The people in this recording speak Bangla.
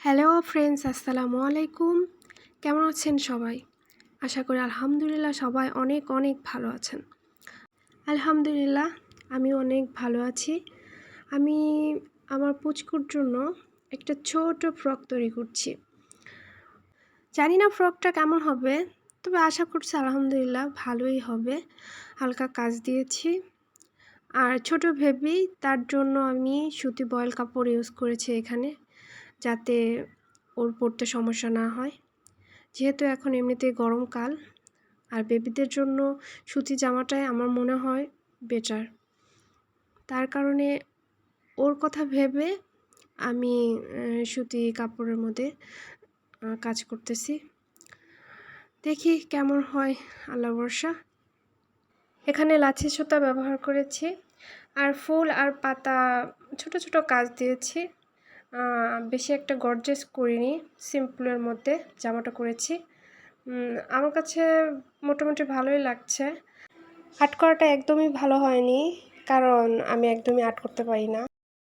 হ্যালো ফ্রেন্ডস, আসসালামু আলাইকুম। কেমন আছেন সবাই? আশা করি আলহামদুলিল্লাহ সবাই অনেক অনেক ভালো আছেন। আলহামদুলিল্লাহ, আমি অনেক ভালো আছি। আমি আমার পুচকুর জন্য একটা ছোট ফ্রক তৈরি করছি। জানি না ফ্রকটা কেমন হবে, তবে আশা করছি আলহামদুলিল্লাহ ভালোই হবে। হালকা কাজ দিয়েছি। আর ছোট ভেবেই তার জন্য আমি সুতি বয়েল কাপড় ইউজ করেছি এখানে। যাতে ওর পড়তে সমস্যা না হয়। যেহেতু এখন এমনিতেই গরমকাল আর বেবিদের জন্য সুতি জামাটাই আমার মনে হয় বেটার তার কারণে ওর কথা ভেবে আমি সুতি কাপড়ের মধ্যে কাজ করতেছি। দেখি কেমন হয় আল্লাহ বর্ষা এখানে লাচি সুতা ব্যবহার করেছি, আর ফুল আর পাতা ছোট ছোট কাজ দিয়েছি। বেশি একটা গর্জেস করিনি সিম্পলের মধ্যে জামাটা করেছি। আমার কাছে মোটামুটি ভালোই লাগছে। আর্ট করাটা একদমই ভালো হয়নি, কারণ আমি একদমই আর্ট করতে পারি না।